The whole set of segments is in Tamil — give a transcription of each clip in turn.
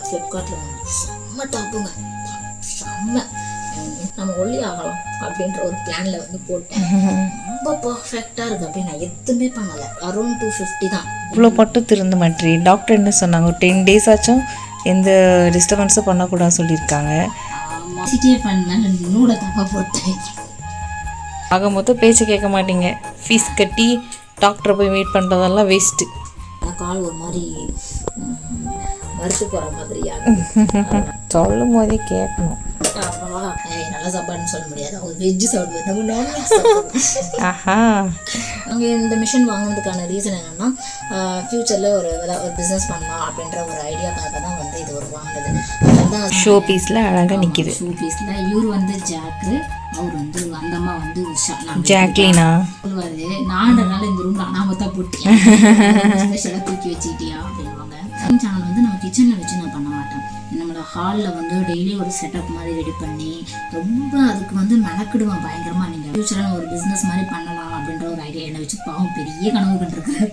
ஃப்ளிப்கார்ட்டில் செம்ம டாப்புங்க செம்ம நம்ம ஒல்லி ஆகலாம் அப்படின்ற ஒரு பிளானில் வந்து போட்டேன் ரொம்ப பர்ஃபெக்டாக இருக்குது அப்படி நான் எதுவுமே பண்ணலை அரௌண்ட் டூ ஃபிஃப்டி தான் இவ்வளோ பட்டு திருந்து மாற்றி டாக்டர் என்ன சொன்னாங்க. ஒரு டென் டேஸ் ஆச்சும் எந்த டிஸ்டர்பன்ஸும் பண்ணக்கூடாது சொல்லியிருக்காங்க. சிட்டியே பண்ணேன் நூலை தப்பாக போட்டேன் ஆக மொத்தம் பேச்சு கேட்க மாட்டீங்க ஃபீஸ் கட்டி டாக்டரை போய் மீட் பண்ணுறதெல்லாம் வேஸ்ட்டு கால் ஒரு மாதிரி மறுத்து போகிற மாதிரியா சொல்லும் போதே கேட்கணும் நல்லா சாப்பாடுன்னு சொல்ல முடியாது. அவங்க வெஜ்ஜு சாப்பிடுவோம். ஆஹா. இந்த மிஷின் வாங்கினதுக்கான ரீசன் என்னென்னா ஃப்யூச்சரில் ஒரு பிஸ்னஸ் பண்ணலாம் அப்படின்ற ஒரு ஐடியாக்காக தான் வந்து இது ஒரு வாங்கினது. அதுதான் ஷோ பீஸில் அழகாக நிற்கிது ஷூ பீஸில் இவர் வந்து ஜாக்கு அவர் வந்து அந்த அம்மா வந்து உஷா. நான் ஜாக்லினா? சொல்லுவாரு நான்றனால இந்த ரூம்ல அனாமத்தா போட்டியா? ஸ்பெஷலாக தூக்கி வச்சுக்கிட்டியா? அப்படின்வாங்க சேனல் வந்து நம்ம கிச்சனில் வச்சு நான் பண்ண மாட்டேன். நம்மளோட ஹாலில் வந்து டெய்லி ஒரு செட்டப் மாதிரி ரெடி பண்ணி ரொம்ப அதுக்கு வந்து மெனக்கிடுவேன் பயங்கரமாக நீங்கள் ஃபியூச்சரில் ஒரு பிஸ்னஸ் மாதிரி பண்ணலாம் அப்படின்ற ஒரு ஐடியா என்னை வச்சு பாவம் பெரிய கனவு பண்ணிருக்கேன்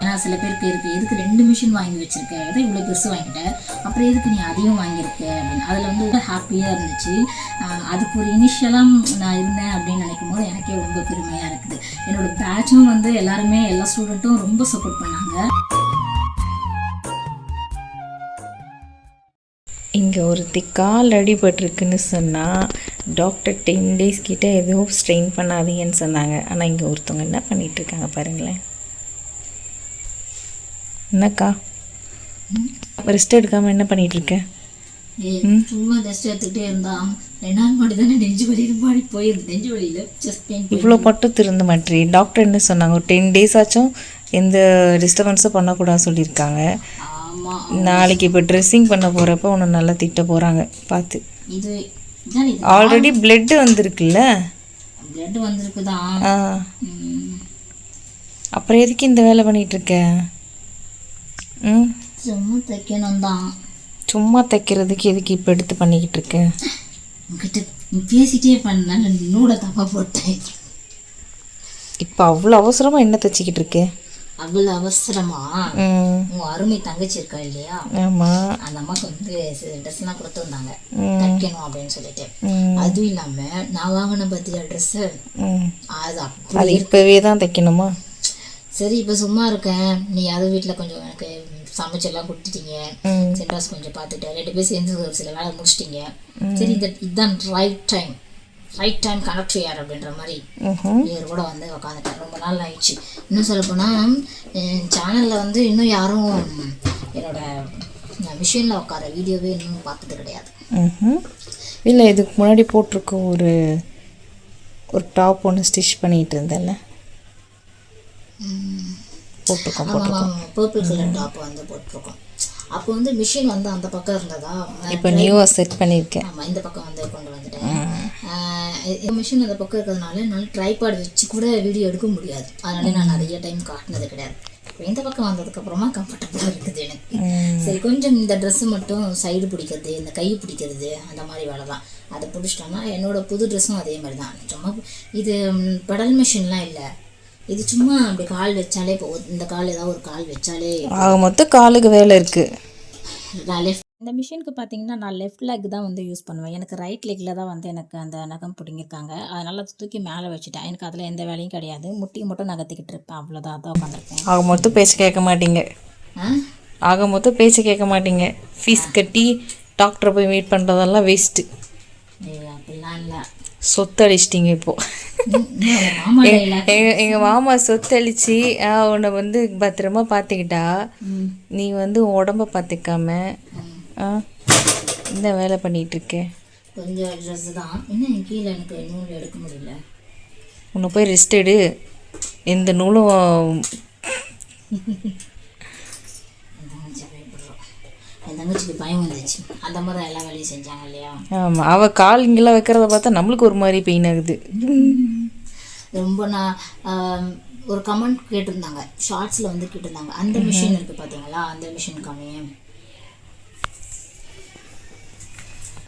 ஏன்னா சில பேருக்கு இருக்கு எதுக்கு ரெண்டு மிஷின் வாங்கி வச்சிருக்க? எதை இவ்வளோ பெருசு வாங்கிட்டேன் அப்புறம் எதுக்கு நீ அதையும் வாங்கியிருக்க? அப்படின்னு. அதில் வந்து ரொம்ப ஹாப்பியாக இருந்துச்சு. அதுக்கு ஒரு இனிஷியலாக நான் இருந்தேன் அப்படின்னு நினைக்கும் போது எனக்கே ரொம்ப பெருமையாக இருக்குது. என்னோட பேட்சும் வந்து எல்லாருமே எல்லா ஸ்டூடெண்ட்டும் ரொம்ப சப்போர்ட் பண்ணாங்க. இங்கே ஒருத்தி கால் அடிபட்டிருக்குன்னு சொன்னால் டாக்டர் டென் டேஸ் கிட்ட எதுவும் ஸ்ட்ரெயின் பண்ணாதீங்கன்னு சொன்னாங்க. ஆனால் இங்கே ஒருத்தவங்க என்ன பண்ணிட்டு இருக்காங்க பாருங்களேன். என்னக்கா? ரெஸ்ட் எடுக்காமல் என்ன பண்ணிட்டு இருக்க ஏ சும்மா ஜஸ்ட் எடுத்துக்கிட்டே இருந்தா ரெண்டு நாள் முன்னாடி தானே நெஞ்சு வலி மாடி போயிருந்து நெஞ்சு வலியில் செஸ்ட் பெயின் இவ்வளோ பட்டு திருந்து மாற்றி டாக்டர் என்ன சொன்னாங்க? ஒரு டென் டேஸ் ஆச்சும் எந்த டிஸ்டர்பன்ஸும் பண்ணக்கூடாது சொல்லியிருக்காங்க. நாளைக்கு இப்போ ட்ரெஸ்ஸிங் பண்ண போகிறப்ப உன்னை நல்லா திட்ட போகிறாங்க பார்த்து இது ஆல்ரெடி பிளட்டு வந்திருக்குல்ல? பிளட் வந்திருக்குதான் அப்புறம் எதுக்கு இந்த வேலை பண்ணிட்டு இருக்க? ம்? சும்மா தைக்கணும் தான் சும்மா தைக்கிறதுக்கு எதுக்கு இப்போ எடுத்து பண்ணிக்கிட்டு இருக்க? உங்ககிட்ட பேசிட்டே பண்ண நூலை தப்பா போட்டேன். இப்போ அவ்வளோ அவசரமாக என்ன தைச்சிக்கிட்டு இருக்கு? அவ்வளோ அவசரமா? உன் அருமை தங்கச்சி இருக்கா இல்லையா அந்த அம்மாக்கு வந்து ட்ரெஸ்லாம் கொடுத்து வந்தாங்க. தைக்கணும் அப்படின்னு சொல்லிட்டு. அதுவும் இல்லாம நான் வாங்கின பத்தியா ட்ரெஸ்ஸு ம். அது அப்படி இப்போவே தான் தைக்கணுமா? சரி இப்போ சும்மா இருக்கேன். நீ அது வீட்டில் கொஞ்சம் எனக்கு சமைச்செல்லாம் கொடுத்துட்டீங்க. ம். சென்டாஸ் கொஞ்சம் பார்த்துட்டு ரெண்டு பேர் சேர்ந்து ஒரு சில வேலை முடிச்சிட்டீங்க. சரி இந்த இதுதான் right time right time connect யார் அப்படின்ற மாதிரி ம் இவர் கூட வந்து உட்காந்துட்டேன் ரொம்ப நாள் ஆயிடுச்சு. இன்னும் சொல்லப்போனால் சேனலில் வந்து இன்னும் யாரும் என்னோட மிஷினில் உட்கார வீடியோவே இன்னும் பார்த்தது கிடையாது. இல்லை இதுக்கு முன்னாடி போட்டிருக்க ஒரு ஒரு டாப் ஒன்று ஸ்டிச் பண்ணிட்டு இருந்தேன்ல. போட்டிருக்கோம் போட்டிருக்கோம். பர்பிள் கலர் டாப் வந்து போட்டிருக்கோம். அப்போ வந்து மிஷின் வந்து அந்த பக்கம் இருந்ததா? இப்போ நியூவாக செட் பண்ணியிருக்கேன். ஆமாம் இந்த பக்கம் வந்து கொண்டு வந்துட்டேன். மிஷின் அந்த பக்கம் இருக்கிறதுனால என்னால் ட்ரைபாட் வச்சு கூட வீடியோ எடுக்க முடியாது. அதனால நான் நிறைய டைம் காட்டினது கிடையாது. இந்த பக்கம் வந்ததுக்கப்புறமா கம்ஃபர்டபுளாக இருக்குது எனக்கு. சரி கொஞ்சம் இந்த ட்ரெஸ்ஸு மட்டும் சைடு பிடிக்கிறது இந்த கை பிடிக்கிறது அந்த மாதிரி வேலை தான். அதை பிடிச்சிட்டோன்னா என்னோட புது ட்ரெஸ்ஸும் அதே மாதிரி தான். சும்மா இது பெடல் மிஷின்லாம் இல்லை. இது சும்மா அப்படி கால் வச்சாலே போகுது இந்த கால் ஏதாவது ஒரு கால் வச்சாலே ஆக மொத்தம் காலுக்கு வேலை இருக்குது நான் லெஃப்ட் இந்த மிஷினுக்கு பார்த்தீங்கன்னா நான் லெஃப்ட் லெக் தான் வந்து யூஸ் பண்ணுவேன். எனக்கு ரைட் லெக்கில் தான் வந்து எனக்கு அந்த நகம் பிடிங்கிருக்காங்க. அதனால் அதை தூக்கி மேலே வச்சுட்டேன். எனக்கு அதில் எந்த வேலையும் கிடையாது. முட்டியை மட்டும் நகர்த்திக்கிட்டு இருப்பேன். அவ்வளோதான் அதான் உட்காந்துருப்பேன் ஆக மொத்தம் பேச்சு கேட்க மாட்டீங்க. ஆக மொத்தம் பேச்சு கேட்க மாட்டீங்க. ஃபீஸ் கட்டி டாக்டரை போய் மீட் பண்ணுறதெல்லாம் வேஸ்ட்டு அப்படிலாம் இல்லை. சொத்து அடிச்சிட்டிங்க இப்போது எங்கள் மாமா சொத்தளிச்சு உன்னை வந்து பத்திரமா பார்த்துக்கிட்டா நீ வந்து உடம்ப பார்த்துக்காம ஆ இந்த வேலை பண்ணிட்டு இருக்க கொஞ்சம் ட்ரெஸ் தான். என்ன கீழே எனக்கு நூல் எடுக்க முடியல. உன்னை போய் ரெஸ்ட் எடு. எந்த நூலும் என் தங்கச்சி பயப்படுறோம் என் தங்கச்சிக்கு பயம் வந்துச்சு அந்த மாதிரி எல்லா வேலையும் செஞ்சாங்க இல்லையா? ஆமாம் அவள் கால் இங்கெல்லாம் வைக்கிறத பார்த்தா நம்மளுக்கு ஒரு மாதிரி பெயின் ஆகுது. ரொம்ப நான் ஒரு கமெண்ட் கேட்டிருந்தாங்க. ஷார்ட்ஸில் வந்து கேட்டிருந்தாங்க. அந்த மிஷின் இருக்குது பார்த்தீங்களா அந்த மிஷின் கம்மியும்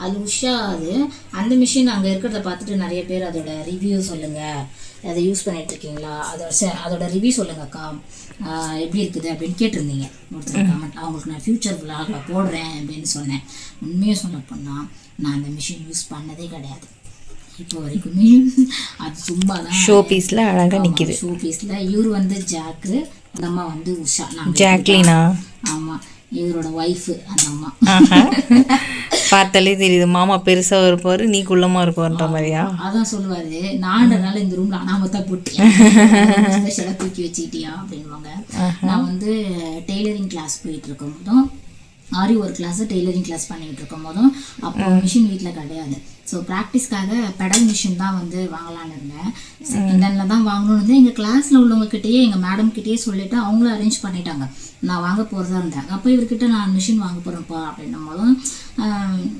அது உஷா அது. அந்த மிஷின் அங்கே இருக்கிறத பார்த்துட்டு நிறைய பேர் அதோட ரிவ்யூ சொல்லுங்கள் அதை யூஸ் பண்ணிட்டு இருக்கீங்களா அதோட ச- அதோட ரிவ்யூ சொல்லுங்க அக்கா ஆஹ் எப்படி இருக்குது அப்படின்னு கேட்டிருந்தீங்க. ஒருத்தர் கமெண்ட் அவங்களுக்கு நான் ஃபியூச்சர் விளாக போடுறேன் அப்படின்னு சொன்னேன். உண்மையை சொல்ல போனால் நான் அந்த மிஷின் யூஸ் பண்ணதே கிடையாது. இப்போ வரைக்குமே அது சும்மா தான் ஷோ பீஸில் அழகாக நிற்கிது ஷோ பீஸில் இவர் வந்து ஜாக்கு அம்மா வந்து உஷா நான் ஜாக்லினா? ஆமாம் இவரோட ஒய்ஃபு அந்த அம்மா. பார்த்தாலே தெரியுது மாமா பெருசாக இருப்பார் நீ குள்ளமாக இருப்பார்ன்ற மாதிரியா? அதான் சொல்லுவாரு நான்றனால இந்த ரூம்ல அனாமத்தா போட்டியா? ஸ்பெஷலாக தூக்கி வச்சுக்கிட்டியா? அப்படின்வாங்க நான் வந்து டெய்லரிங் கிளாஸ் போயிட்டு இருக்கும் போதும் ஆரி ஒரு கிளாஸ் டெய்லரிங் கிளாஸ் பண்ணிட்டு இருக்கும் போதும் அப்போ மிஷின் வீட்டில் கிடையாது. ஸோ ப்ராக்டிஸ்க்காக பெடல் மிஷின் தான் வந்து வாங்கலாம்னு இருந்தேன். செகண்ட் ஹேண்டில் தான் வாங்கணும்னு வந்து எங்கள் கிளாஸில் உள்ளவங்ககிட்டயே எங்கள் மேடம் கிட்டேயே சொல்லிட்டு அவங்களும் அரேஞ்ச் பண்ணிட்டாங்க. நான் வாங்க போகிறதா இருந்தேன். அப்போ இவர்கிட்ட நான் மிஷின் வாங்க போகிறேன்ப்பா அப்படின்னும் போதும்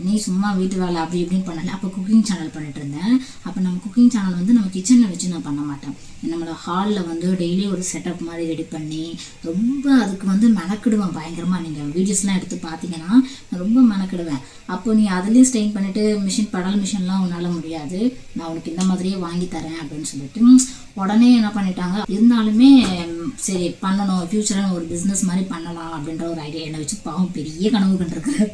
நீ சும்மா வீட்டு வேலை அப்படி இப்படின்னு பண்ணல. அப்போ குக்கிங் சேனல் பண்ணிட்டு இருந்தேன். அப்போ நம்ம குக்கிங் சேனல் வந்து நம்ம கிச்சனில் வச்சு நான் பண்ண மாட்டேன். நம்மளோட ஹாலில் வந்து டெய்லி ஒரு செட்டப் மாதிரி ரெடி பண்ணி ரொம்ப அதுக்கு வந்து மெனக்கிடுவேன் பயங்கரமாக நீங்கள் வீடியோஸ்லாம் எடுத்து பார்த்தீங்கன்னா நான் ரொம்ப மெனக்கிடுவேன். அப்போ நீ அதுலேயும் ஸ்டெயின் பண்ணிவிட்டு மிஷின் படம் மிஷின்லாம் உன்னால் முடியாது. நான் உனக்கு இந்த மாதிரியே வாங்கி தரேன் அப்படின்னு சொல்லிட்டு உடனே என்ன பண்ணிட்டாங்க? இருந்தாலுமே சரி பண்ணணும். ஃப்யூச்சரில் ஒரு பிஸ்னஸ் மாதிரி பண்ணலாம் அப்படின்ற ஒரு ஐடியா என்னை வச்சு பாவம் பெரிய கனவு கண்டிருக்காரு.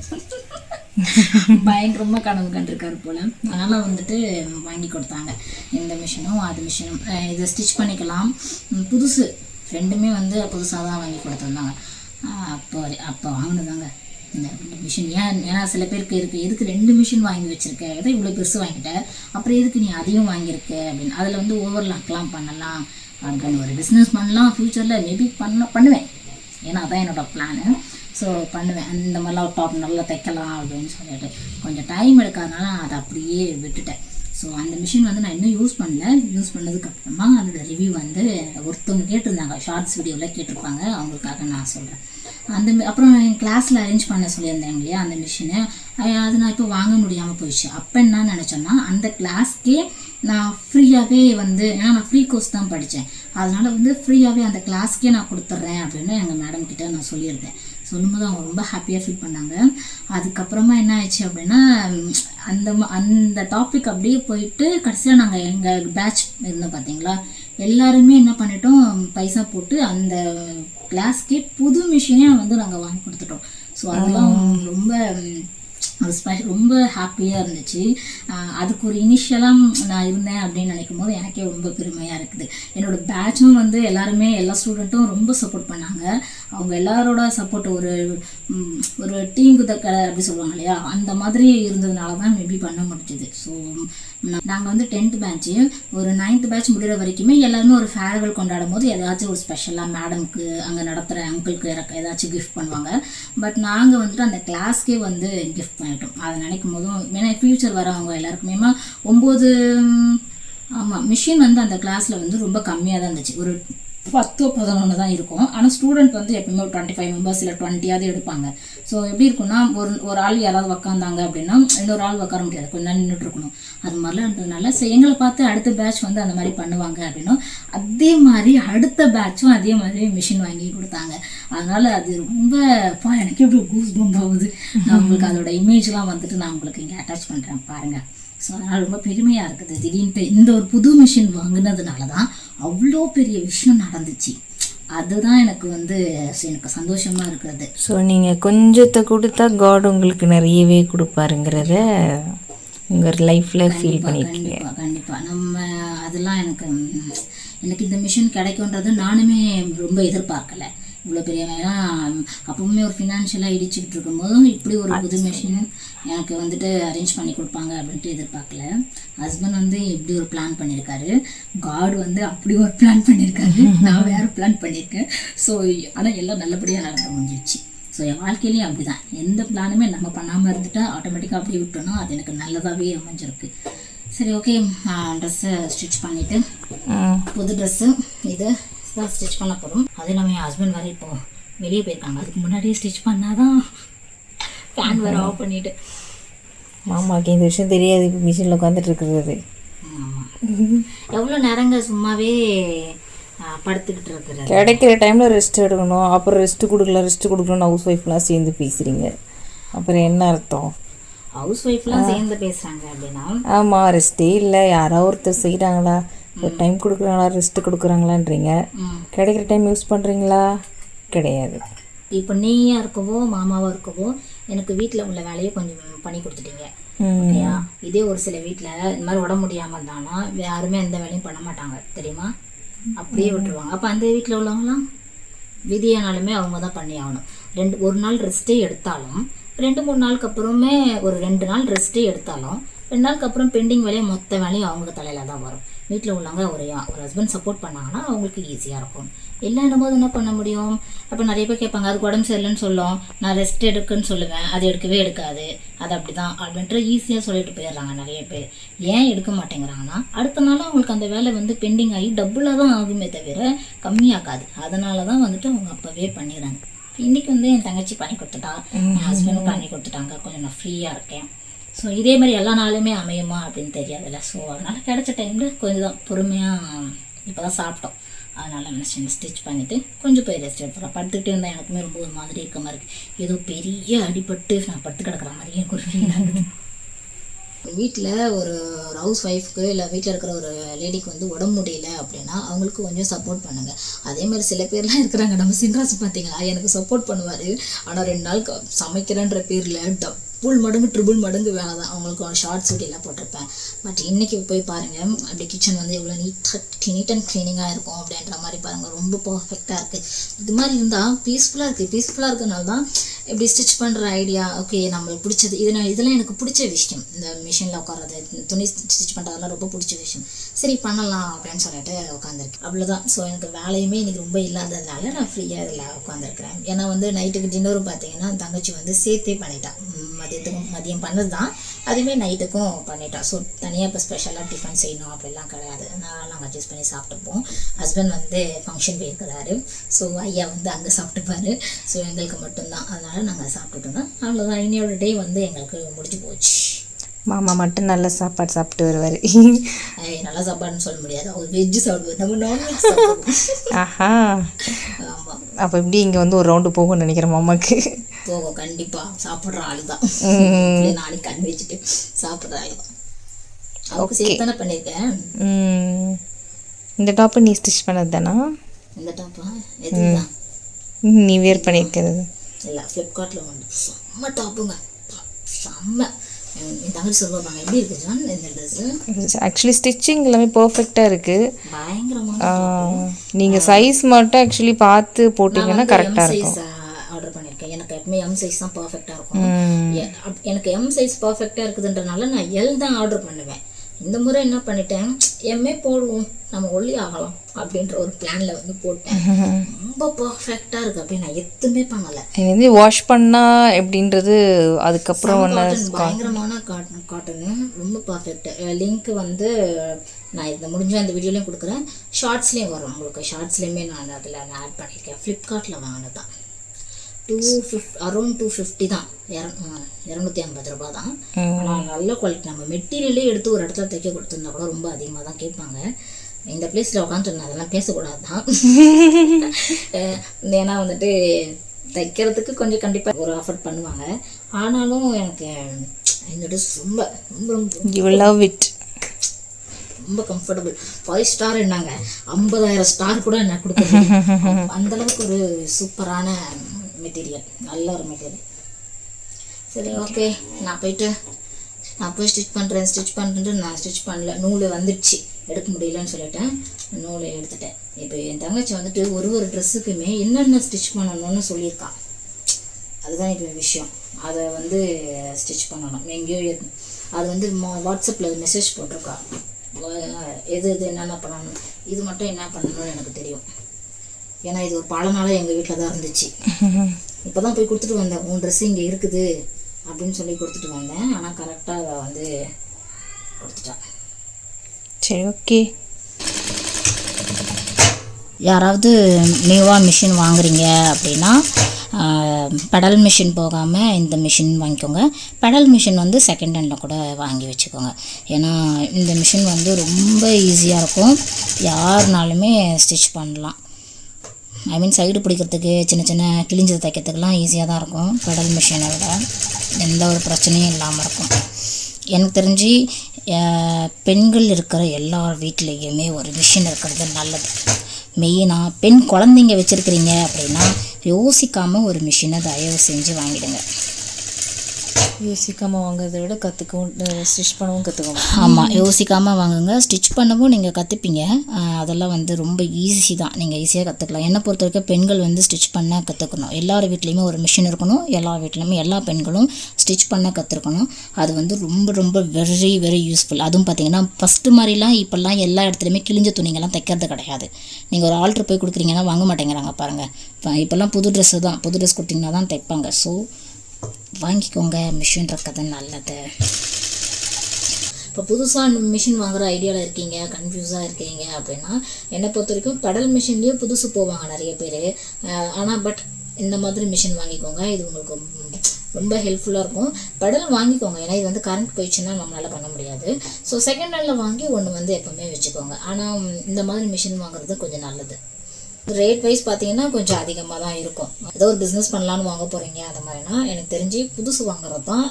பயங்கரமாக கனவு கண்டிருக்காரு போல். அதனால் வந்துட்டு வாங்கி கொடுத்தாங்க. இந்த மிஷினும் அது மிஷினும் இதை ஸ்டிச் பண்ணிக்கலாம். புதுசு. ரெண்டுமே வந்து புதுசாக தான் வாங்கி கொடுத்துருந்தாங்க. அப்போ அப்போ வாங்கினதாங்க. இந்த ரெண்டு மிஷின் ஏன் ஏன்னா சில பேருக்கு இருக்குது எதுக்கு ரெண்டு மிஷின் வாங்கி வச்சுருக்க? ஏதோ இவ்வளோ பெருசு வாங்கிட்ட? அப்புறம் எதுக்கு நீ அதையும் வாங்கியிருக்க? அப்படின்னு. அதில் வந்து ஓவர்லாக்லாம் பண்ணலாம். அப்படின்னு ஒரு பிஸ்னஸ் பண்ணலாம். ஃப்யூச்சரில் மேபி பண்ண பண்ணுவேன். ஏன்னா அதான் என்னோட பிளானு ஸோ பண்ணுவேன். அந்த மாதிரிலாம் டாப் நல்லா தைக்கலாம் அப்படின்னு சொல்லிட்டு. கொஞ்சம் டைம் எடுக்காதனால நான் அதை அப்படியே விட்டுட்டேன். ஸோ அந்த மிஷின் வந்து நான் இன்னும் யூஸ் பண்ணல. யூஸ் பண்ணதுக்கு அப்புறமா அதோட ரிவ்யூ வந்து ஒருத்தவங்க கேட்டிருந்தாங்க. ஷார்ட்ஸ் வீடியோவில் கேட்டிருப்பாங்க. அவங்களுக்காக நான் சொல்கிறேன் அந்த அப்புறம் என் கிளாஸில் அரேஞ்ச் பண்ண சொல்லியிருந்தேன் இல்லையா அந்த மிஷினை அது நான் இப்போ வாங்க முடியாமல் போயிடுச்சு. அப்போ என்ன நினச்சோன்னா அந்த கிளாஸ்க்கே நான் ஃப்ரீயாகவே வந்து ஏன்னா நான் ஃப்ரீ கோர்ஸ் தான் படித்தேன் அதனால் வந்து ஃப்ரீயாகவே அந்த கிளாஸ்க்கே நான் கொடுத்துட்றேன் அப்படின்னு எங்கள் மேடம் கிட்ட நான் சொல்லியிருந்தேன். சொல்லும்போது அவங்க ரொம்ப ஹாப்பியாக ஃபீல் பண்ணாங்க. அதுக்கப்புறமா என்ன ஆயிடுச்சு அப்படின்னா அந்த அந்த டாபிக் அப்படியே போயிட்டு கடைசியாக நாங்கள் எங்கள் பேட்ச் இருந்தோம் பார்த்தீங்களா எல்லாருமே என்ன பண்ணிட்டோம் பைசா போட்டு அந்த கிளாஸ்க்கே புது மிஷினே வந்து நாங்கள் வாங்கி கொடுத்துட்டோம். ஸோ அதெல்லாம் ரொம்ப அது ஸ்பெஷல் ரொம்ப ஹாப்பியாக இருந்துச்சு. அதுக்கு ஒரு இனிஷியலாக நான் இருந்தேன் அப்படின்னு நினைக்கும் போது எனக்கே ரொம்ப பெருமையாக இருக்குது. என்னோட பேட்சும் வந்து எல்லாருமே எல்லா ஸ்டூடெண்ட்டும் ரொம்ப சப்போர்ட் பண்ணாங்க. அவங்க எல்லாரோட சப்போர்ட் ஒரு ஒரு டீமுக்கு தக்க அப்படி சொல்லுவாங்க இல்லையா? அந்த மாதிரி இருந்ததுனால தான் மேபி பண்ண முடிஞ்சது. ஸோ நாங்கள் வந்து டென்த் பேட்ச்சு ஒரு நைன்த் பேட்ச் முடிகிற வரைக்குமே எல்லாருமே ஒரு ஃபேர்வெல் கொண்டாடும் போது ஏதாச்சும் ஒரு ஸ்பெஷலாக மேடம்க்கு அங்கே நடத்துகிற அங்கிளுக்கு ஏதாச்சும் கிஃப்ட் பண்ணுவாங்க. பட் நாங்கள் வந்துட்டு அந்த கிளாஸ்க்கே வந்து கிஃப்ட் பண்ணிட்டோம். அதை நினைக்கும் போதும் ஏன்னா ஃப்யூச்சர் வரவங்க எல்லாருக்குமே ஒம்பது ஆமாம் மிஷின் வந்து அந்த கிளாஸில் வந்து ரொம்ப கம்மியாக தான் இருந்துச்சு. ஒரு பத்தோ பதினொன்று தான் இருக்கும். ஆனால் ஸ்டூடெண்ட் வந்து எப்பவுமே ஒரு டுவெண்ட்டி ஃபைவ் மெம்பர்ஸ் இல்லை டுவெண்ட்டியாவது எடுப்பாங்க. ஸோ எப்படி இருக்கும்னா ஒரு ஒரு ஆள் யாராவது உக்காந்தாங்க அப்படின்னா இன்னொரு ஆள் உட்கார முடியாது. கொஞ்ச நேரம் நின்றுட்டு இருக்கணும். அது மாதிரிலாம் இருந்ததுனால ஸோ எங்களை பார்த்து அடுத்த பேட்ச் வந்து அந்த மாதிரி பண்ணுவாங்க அப்படின்னா அதே மாதிரி அடுத்த பேட்சும் அதே மாதிரி மிஷின் வாங்கி கொடுத்தாங்க. அதனால அது ரொம்ப பா எனக்கு எப்படி கூஸ் பம்ப் ஆகுது. நான் உங்களுக்கு அதோட இமேஜ்லாம் வந்துட்டு நான் உங்களுக்கு இங்கே அட்டாச் பண்ணுறேன் பாருங்கள் ஸோ அதனால் ரொம்ப பெருமையாக இருக்குது. திடீர்னு இந்த ஒரு புது மிஷின் வாங்கினதுனால தான் அவ்வளோ பெரிய விஷயம் நடந்துச்சு. அதுதான் எனக்கு வந்து எனக்கு சந்தோஷமாக இருக்கிறது. ஸோ நீங்கள் கொஞ்சத்தை கொடுத்தா காட் உங்களுக்கு நிறையவே கொடுப்பாருங்கிறத உங்கள் லைஃப்பில் ஃபீல் பண்ணியிருக்கீங்க கண்டிப்பாக கண்டிப்பாக நம்ம அதெல்லாம் எனக்கு எனக்கு இந்த மிஷின் கிடைக்கும்ன்றது நானுமே ரொம்ப எதிர்பார்க்கல. இவ்வளோ பெரிய ஏன்னா அப்பவுமே ஒரு ஃபினான்ஷியலாக இடிச்சுக்கிட்டு இருக்கும்போதும் இப்படி ஒரு புது மிஷின் எனக்கு வந்துட்டு அரேஞ்ச் பண்ணி கொடுப்பாங்க அப்படின்ட்டு எதிர்பார்க்கல. ஹஸ்பண்ட் வந்து இப்படி ஒரு பிளான் பண்ணியிருக்காரு காட் வந்து அப்படி ஒரு பிளான் பண்ணியிருக்காரு நான் வேறு பிளான் பண்ணியிருக்கேன் ஸோ ஆனால் எல்லாம் நல்லபடியாக நடந்து முடிஞ்சிடுச்சு ஸோ என் வாழ்க்கையிலையும் அப்படி தான் எந்த பிளானுமே நம்ம பண்ணாமல் இருந்துட்டா ஆட்டோமேட்டிக்காக அப்படியே விட்டோம்னா அது எனக்கு நல்லதாகவே அமைஞ்சிருக்கு. சரி ஓகே ட்ரெஸ்ஸை ஸ்டிச் பண்ணிவிட்டு புது ட்ரெஸ்ஸு இது தான் ஸ்டிச் பண்ண போகிறோம் அது இல்லாமல் என் ஹஸ்பண்ட் வேறு இப்போ வெளியே போயிருக்காங்க. அதுக்கு முன்னாடியே ஸ்டிச் பண்ணாதான் ஃபேன் வேறு ஆஃப் பண்ணிவிட்டு மாமாவுக்கு இந்த விஷயம் தெரியாது. இப்போ மிஷினில் உட்காந்துட்டு இருக்கிறது. எவ்வளோ நேரங்க சும்மாவே படுத்துக்கிட்டு இருக்கிறது? கிடைக்கிற டைமில் ரெஸ்ட் எடுக்கணும். அப்புறம் ரெஸ்ட் கொடுக்கல ரெஸ்ட் கொடுக்கணும்னு ஹவுஸ் ஒய்ஃப்லாம் சேர்ந்து பேசுகிறீங்க அப்புறம் என்ன அர்த்தம்? ஹவுஸ் ஒய்ஃப்லாம் சேர்ந்து பேசுகிறாங்க அப்படின்னா? ஆமாம் ரெஸ்ட்டே இல்லை. யாரோ ஒருத்தர் செய்கிறாங்களா ஒரு டைம் கொடுக்குறாங்களா ரெஸ்ட் கொடுக்குறாங்களான்றீங்க. கிடைக்கிற டைம் யூஸ் பண்ணுறீங்களா கிடையாது. இப்போ நீயா இருக்கவோ மாமாவா இருக்கவோ எனக்கு வீட்டில் உள்ள வேலையை கொஞ்சம் பண்ணி கொடுத்துட்டீங்க. ஓகேயா? இதே ஒரு சில வீட்டில் இந்த மாதிரி உடம்பு முடியாமல் இருந்தானா யாருமே எந்த வேலையும் பண்ண மாட்டாங்க தெரியுமா? அப்படியே விட்டுருவாங்க. அப்போ அந்த வீட்டில் உள்ளவங்களாம்? விதியானாலுமே அவங்க தான் பண்ணி ஆகணும். ரெண்டு ஒரு நாள் ரெஸ்ட்டே எடுத்தாலும் ரெண்டு மூணு நாளுக்கு அப்புறமே ஒரு ரெண்டு நாள் ரெஸ்ட்டே எடுத்தாலும் ரெண்டு நாளுக்கு அப்புறம் பெண்டிங் வேலையை மொத்த வேலையும் அவங்க தலையில தான் வரும். வீட்டில் உள்ளவங்க ஒரு ஒரு ஹஸ்பண்ட் சப்போர்ட் பண்ணாங்கன்னா அவங்களுக்கு ஈஸியாக இருக்கும். இல்லைன்னும் போது என்ன பண்ண முடியும்? அப்போ நிறைய பேர் கேட்பாங்க அதுக்கு உடம்பு சரியில்லைன்னு சொல்லும். நான் ரெஸ்ட் எடுக்குன்னு சொல்லுவேன். அது எடுக்கவே எடுக்காது. அது அப்படி தான் அப்படின்ட்டு ஈஸியாக சொல்லிட்டு போயிடுறாங்க நிறைய பேர். ஏன் எடுக்க மாட்டேங்கிறாங்கன்னா அடுத்த நாள் அவங்களுக்கு அந்த வேலை வந்து பெண்டிங் ஆகி டபுளாக தான் ஆகுமே தவிர கம்மியாகாது. அதனால தான் வந்துட்டு அவங்க அப்போவே பண்ணிடுறாங்க. இன்னைக்கு வந்து என் தங்கச்சி பண்ணி கொடுத்துட்டா என் ஹஸ்பண்டும் பண்ணி கொடுத்துட்டாங்க. கொஞ்சம் நான் ஃப்ரீயாக இருக்கேன். ஸோ இதே மாதிரி எல்லா நாளுமே அமையுமா அப்படின்னு தெரியாதுல்ல. ஸோ அதனால் கிடைச்ச டைமில் கொஞ்சம் தான் பொறுமையாக இப்போ தான் சாப்பிட்டோம். அதனால் நினச்சேன் ஸ்டிச் பண்ணிவிட்டு கொஞ்சம் போய் ரெஸ்ட் எடுத்துக்கலாம். படுத்துக்கிட்டே இருந்தால் எனக்குமே ரொம்ப ஒரு மாதிரி இருக்க மாதிரி இருக்குது ஏதோ பெரிய அடிபட்டு நான் படுத்து கிடக்குற மாதிரி எனக்கு வீட்டில் ஒரு ஒரு ஹவுஸ் ஒய்ஃப்க்கு இல்லை வீட்டில் இருக்கிற ஒரு லேடிக்கு வந்து உடம்பு முடியல அப்படின்னா அவங்களுக்கு கொஞ்சம் சப்போர்ட் பண்ணுங்கள் அதே மாதிரி சில பேர்லாம் இருக்கிறாங்க. நம்ம சின்ராசு பார்த்தீங்களா எனக்கு சப்போர்ட் பண்ணுவார். ஆனால் ரெண்டு நாள் க- சமைக்கிறேன்ற பேரில் ஃபுல் மடங்கு ட்ரிபிள் மடங்கு வேலை தான். அவங்களுக்கு ஷார்ட்ஸ் வீடியோலாம் போட்டிருப்பேன். பட் இன்றைக்கி போய் பாருங்கள் அப்படி கிச்சன் வந்து எவ்வளோ நீட்டாக நீட் அண்ட் க்ளீனிங்காக இருக்கும் அப்படின்ற மாதிரி பாருங்கள் ரொம்ப பர்ஃபெக்டாக இருக்குது இது மாதிரி இருந்தால் பீஸ்ஃபுல்லாக இருக்குது பீஸ்ஃபுல்லாக இருக்கனால தான் இப்படி ஸ்டிச் பண்ணுற ஐடியா ஓகே நம்மளுக்கு பிடிச்சது. இது இதெல்லாம் எனக்கு பிடிச்ச விஷயம். இந்த மிஷினில் உட்கார்றது துணி ஸ்டிச் பண்ணுறதெல்லாம் ரொம்ப பிடிச்ச விஷயம். சரி பண்ணலாம் அப்படின்னு சொல்லிட்டு உட்காந்துருக்கேன் அவ்வளோதான் ஸோ எனக்கு வேலையுமே இன்றைக்கி ரொம்ப இல்லாததுனால நான் ஃப்ரீயாக இதில் உட்காந்துருக்குறேன் ஏன்னா வந்து நைட்டுக்கு டின்னரும் பார்த்தீங்கன்னா தங்கச்சி வந்து சேர்த்தே பண்ணிட்டான் மதியத்துக்கும் மதியம் பண்ணது தான் அதுவே நைட்டுக்கும் பண்ணிட்டான் ஸோ தனியாக இப்போ ஸ்பெஷலாக டிஃபன் செய்யணும் அப்படிலாம் கிடையாது. அதனால் நாங்கள் அட்ஜஸ்ட் பண்ணி சாப்பிட்டுப்போம். ஹஸ்பண்ட் வந்து ஃபங்க்ஷன் போயிருக்கிறாரு. ஸோ ஐயா வந்து அங்கே சாப்பிட்டுப்பாரு. ஸோ எங்களுக்கு மட்டும்தான். அதனால் நாங்கள் சாப்பிட்டுட்டோம் அவ்வளோதான் இன்னையோட டே வந்து எங்களுக்கு முடிஞ்சு போச்சு. மாமா மட்டும் நல்ல சாப்பாடு சாப்பிட்டு வருவார். ஐய், நல்ல சாப்பாடுன்னு சொல்ல முடியாது. அவர் வெஜ்ஜு சாப்பிடுவார். நம்ம நான்வெஜ் சாப்பிடுவோம். ஆஹா. ஆமாம் அப்போ எப்படி இங்கே வந்து ஒரு ரவுண்டு போகும்னு நினைக்கிறேன் மாமாக்கு. போகும் கண்டிப்பாக சாப்பிட்ற ஆளு தான் நாளைக்கு கண் வச்சுட்டு சாப்பிட்ற ஆளு தான் அவருக்கு சேர்த்து தானே பண்ணியிருக்கேன். இந்த டாப்பு நீ ஸ்டிச் பண்ணது தானா? இந்த டாப்பா எதுதான் நீ வேர் பண்ணியிருக்கிறது. இல்லை ஃப்ளிப்கார்ட்டில் வந்து செம்ம டாப்புங்க செம்ம. என் என் தங்கச்சி சொல்லுவாங்க எப்படி இருக்கு ஜான் இந்த ட்ரெஸ்ஸு ஆக்சுவலி ஸ்டிச்சிங் எல்லாமே பர்ஃபெக்டாக இருக்குது நீங்கள் சைஸ் மட்டும் ஆக்சுவலி பார்த்து போட்டிங்கன்னா கரெக்டாக இருக்கும். எப்பவுமே எம் சைஸ் தான் பர்ஃபெக்டாக இருக்கும். எனக்கு எம் சைஸ் பர்ஃபெக்டாக இருக்குதுன்றனால நான் எல் தான் ஆர்டர் பண்ணுவேன். இந்த முறை என்ன பண்ணிட்டேன்? எம்ஏ போடுவோம். நம்ம ஒல்லி ஆகலாம் அப்படின்ற ஒரு பிளான்ல வந்து போட்டேன். ரொம்ப பர்ஃபெக்டாக இருக்கு. அப்படி நான் எதுவுமே பண்ணலை. இது வந்து வாஷ் பண்ணால் எப்படின்றது அதுக்கப்புறம் பயங்கரமான காட்டன் காட்டனு ரொம்ப பர்ஃபெக்ட் லிங்க் வந்து நான் இந்த முடிஞ்ச அந்த வீடியோலையும் கொடுக்குறேன். ஷார்ட்ஸ்லேயும் வரும். உங்களுக்கு ஷார்ட்ஸ்லேயுமே நான் அதில் நான் ஆட் பண்ணியிருக்கேன் ஃப்ளிப்கார்ட்டில் வாங்கினது தான். Two fifty around two fifty தான் இரநூத்தி ஐம்பது ரூபா தான் ஆனால் நல்ல குவாலிட்டி நம்ம மெட்டீரியலே எடுத்து ஒரு இடத்துல தைக்க கொடுத்துருந்தா கூட ரொம்ப அதிகமாக தான் கேட்பாங்க. இந்த பிளேஸில் உட்காந்துருந்தேன் அதெல்லாம் பேசக்கூடாது தான். ஏன்னா வந்துட்டு தைக்கிறதுக்கு கொஞ்சம் கண்டிப்பாக ஒரு ஆஃபர் பண்ணுவாங்க. ஆனாலும் எனக்கு ட்ரெஸ் ரொம்ப ரொம்ப ரொம்ப லவ் இட் ரொம்ப கம்ஃபர்டபுள் ஃபைவ் ஸ்டார் என்னங்க? ஐம்பதாயிரம் ஸ்டார் கூட என்ன கொடுக்க முடியும். அந்த அளவுக்கு ஒரு சூப்பரான மெட்டீரியல் நல்ல ஒரு மெட்டீரியல் சரி ஓகே நான் போயிட்டு நான் போய் ஸ்டிச் பண்ணுறேன் ஸ்டிச் பண்ணுறேன்ட்டு நான் ஸ்டிச் பண்ணல. நூல் வந்துடுச்சு. எடுக்க முடியலன்னு சொல்லிட்டேன். நூலை எடுத்துட்டேன். இப்போ என் தங்கச்சி வந்துட்டு ஒரு ஒரு ட்ரெஸ்ஸுக்குமே என்னென்ன ஸ்டிச் பண்ணணும்னு சொல்லியிருக்கான் அதுதான் இப்போ விஷயம். அதை வந்து ஸ்டிச் பண்ணணும். எங்கேயோ அது வந்து வாட்ஸ்அப்பில் மெசேஜ் போட்டிருக்கா. எது எது என்னென்ன பண்ணணும். இது மட்டும் என்ன பண்ணணும்னு எனக்கு தெரியும். ஏன்னா இது ஒரு பல நாளாக எங்கள் வீட்டில் தான் இருந்துச்சு. இப்போ தான் போய் கொடுத்துட்டு வந்தேன். உன் ட்ரெஸ் இங்கே இருக்குது அப்படின்னு சொல்லி கொடுத்துட்டு வந்தேன். ஆனால் கரெக்டாக அதை வந்து கொடுத்துட்டான் சரி ஓகே. யாராவது நியூவாக மிஷின் வாங்குறீங்க அப்படின்னா பெடல் மிஷின் போகாமல் இந்த மிஷின் வாங்கிக்கோங்க. பெடல் மிஷின் வந்து செகண்ட் ஹேண்டில் கூட வாங்கி வச்சுக்கோங்க. ஏன்னா இந்த மிஷின் வந்து ரொம்ப ஈஸியாக இருக்கும். யாருனாலுமே ஸ்டிச் பண்ணலாம். ஐ மீன் சைடு பிடிக்கிறதுக்கு சின்ன சின்ன கிழிஞ்சது தைக்கிறதுக்கெலாம் ஈஸியாக தான் இருக்கும். பெடல் மிஷினை விட எந்த ஒரு பிரச்சனையும் இல்லாமல் இருக்கும். எனக்கு தெரிஞ்சு பெண்கள் இருக்கிற எல்லா வீட்லேயுமே ஒரு மிஷின் இருக்கிறது நல்லது. மெயினாக பெண் குழந்தைங்க வச்சுருக்கிறீங்க அப்படின்னா யோசிக்காமல் ஒரு மிஷினை தயவு செஞ்சு வாங்கிடுங்க. யோசிக்காமல் வாங்குறத விட கற்றுக்கவும் ஸ்டிச் பண்ணவும் கற்றுக்கணும் ஆமாம் யோசிக்காமல் வாங்குங்க. ஸ்டிச் பண்ணவும் நீங்கள் கற்றுப்பீங்க அதெல்லாம் வந்து ரொம்ப ஈஸி தான். நீங்கள் ஈஸியாக கற்றுக்கலாம் என்னை பொறுத்த வரைக்கும் பெண்கள் வந்து ஸ்டிச் பண்ண கற்றுக்கணும் எல்லார் வீட்லேயுமே ஒரு மிஷின் இருக்கணும். எல்லா வீட்லேயுமே எல்லா பெண்களும் ஸ்டிச் பண்ண கற்றுக்கணும் அது வந்து ரொம்ப ரொம்ப வெரி வெரி யூஸ்ஃபுல் அதுவும் பார்த்தீங்கன்னா ஃபஸ்ட்டு மாதிரிலாம் இப்போல்லாம் எல்லா இடத்துலையுமே கிழிஞ்ச துணிங்கெல்லாம் தைக்கிறது கிடையாது. நீங்கள் ஒரு ஆல்ட்ரு போய் கொடுக்குறீங்கன்னா வாங்க மாட்டேங்கிறாங்க பாருங்கள் இப்போ இப்போல்லாம் புது ட்ரெஸ்ஸு தான். புது ட்ரெஸ் கொடுத்தீங்கன்னா தான் தைப்பாங்க. ஸோ வாங்கிக்கோங்க மிஷின் இருக்கிறது நல்லது. இப்போ புதுசாக மிஷின் வாங்குற ஐடியாவில் இருக்கீங்க கன்ஃபியூஸாக இருக்கீங்க அப்படின்னா என்னை பொறுத்த வரைக்கும் பெடல் மிஷின்லேயே புதுசு போவாங்க நிறைய பேர். ஆனால் பட் இந்த மாதிரி மிஷின் வாங்கிக்கோங்க இது உங்களுக்கு ரொம்ப ஹெல்ப்ஃபுல்லாக இருக்கும். பெடல் வாங்கிக்கோங்க ஏன்னா இது வந்து கரண்ட் போயிடுச்சுன்னா நம்மளால் பண்ண முடியாது. ஸோ செகண்ட் ஹேண்டில் வாங்கி ஒன்று வந்து எப்போவுமே வச்சுக்கோங்க. ஆனால் இந்த மாதிரி மிஷின் வாங்குறது கொஞ்சம் நல்லது. ரேட் வைஸ் பார்த்தீங்கன்னா கொஞ்சம் அதிகமாக தான் இருக்கும். ஏதோ ஒரு பிஸ்னஸ் பண்ணலான்னு வாங்க போகிறீங்க அந்த மாதிரினா எனக்கு தெரிஞ்சு புதுசு வாங்குறது தான்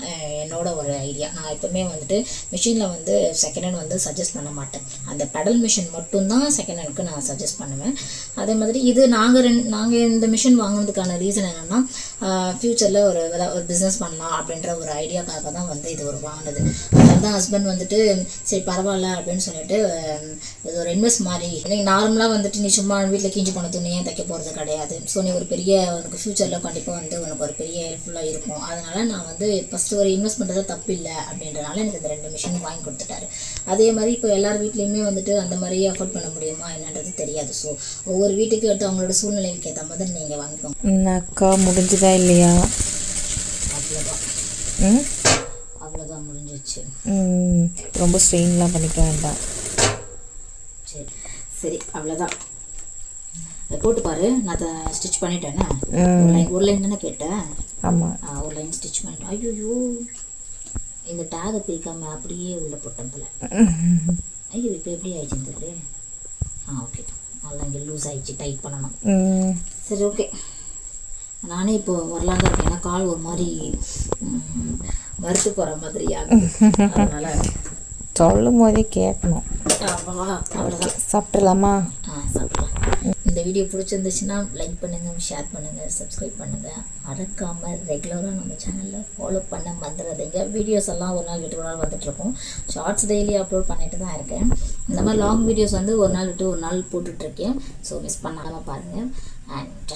என்னோட ஒரு ஐடியா நான் எப்பவுமே வந்துட்டு மிஷினில் வந்து செகண்ட் ஹேண்ட் வந்து சஜஸ்ட் பண்ண மாட்டேன். அந்த பெடல் மிஷின் மட்டும்தான் செகண்ட் ஹேண்டுக்கு நான் சஜஸ்ட் பண்ணுவேன். அதே மாதிரி இது நாங்கள் ரெண்டு நாங்கள் இந்த மிஷின் வாங்கினதுக்கான ரீசன் என்னென்னா ஃப்யூச்சரில் ஒரு ஒரு பிஸ்னஸ் பண்ணலாம் அப்படின்ற ஒரு ஐடியாக்காக தான் வந்து இது ஒரு வாங்கினது. அதனால தான் ஹஸ்பண்ட் வந்துட்டு சரி பரவாயில்ல அப்படின்னு சொல்லிட்டு இது ஒரு இன்வெஸ்ட் மாதிரி நீங்கள் நார்மலாக வந்துட்டு நீ சும்மா வீட்டில் கிஞ்சி போன துணியே தைக்க போகிறது கிடையாது? ஸோ நீ ஒரு பெரிய உனக்கு ஃப்யூச்சரில் கண்டிப்பாக வந்து உனக்கு ஒரு பெரிய ஹெல்ப்ஃபுல்லாக இருக்கும். அதனால நான் வந்து ஃபஸ்ட்டு ஒரு இன்வெஸ்ட் பண்ணுறது தப்பு இல்லை அப்படின்றனால எனக்கு இந்த ரெண்டு மிஷின் வாங்கி கொடுத்துட்டாரு. அதே மாதிரி இப்போ எல்லார் வீட்லேயுமே வந்துட்டு அந்த மாதிரி அஃபோர்ட் பண்ண முடியுமா என்னன்றது தெரியாது. ஸோ ஒவ்வொரு வீட்டுக்கு எடுத்து அவங்களோட சூழ்நிலைக்கு ஏற்ற மாதிரி நீங்கள் வாங்கிக்கோங்க. அக்கா முடிஞ்சுதா இல்லையா? அவ்வளோதான் ம் ம், ரொம்ப ஸ்ட்ரெயின்லாம் பண்ணிக்க வேண்டாம். சரி. சரி அவ்வளோதான் போட்டு பாரு நான் அதை ஸ்டிச் பண்ணிட்டேனே. ஒரு லைன் ஒரு லைன் தானே கேட்டேன். ஆமாம் ஆ, ஒரு லைன் ஸ்டிச் பண்ணிட்டேன். ஐயோ இந்த டேகை பிரிக்காம அப்படியே உள்ளே போட்டேன் போல. ஐயோ இப்போ எப்படி ஆயிடுச்சு இந்த? ஆ ஓகே நல்லா இங்கே லூஸ் ஆயிடுச்சு டைட் பண்ணணும். சரி ஓகே நானே இப்போ வரலாம் தான் இருக்கேன் ஏன்னா கால் ஒரு மாதிரி ம், வறுத்து போகிற மாதிரி ஆகுது அதனால சொல்லும் போதே கேட்கணும் சாப்பிட்றலாமா ஆ சாப்பிடலாம். இந்த வீடியோ பிடிச்சிருந்துச்சுன்னா லைக் பண்ணுங்கள் ஷேர் பண்ணுங்கள் சப்ஸ்கிரைப் பண்ணுங்கள் மறக்காமல் ரெகுலராக நம்ம சேனலில் ஃபாலோ பண்ண மறந்துடாதீங்க. வீடியோஸ் எல்லாம் ஒரு நாள் விட்டு ஒரு நாள் வந்துட்டுருக்கோம் ஷார்ட்ஸ் டெய்லி அப்லோட் பண்ணிட்டு தான் இருக்கேன். இந்த மாதிரி லாங் வீடியோஸ் வந்து ஒரு நாள் விட்டு ஒரு நாள் போட்டுட்ருக்கேன் ஸோ மிஸ் பண்ணாமல் பாருங்கள் அண்ட்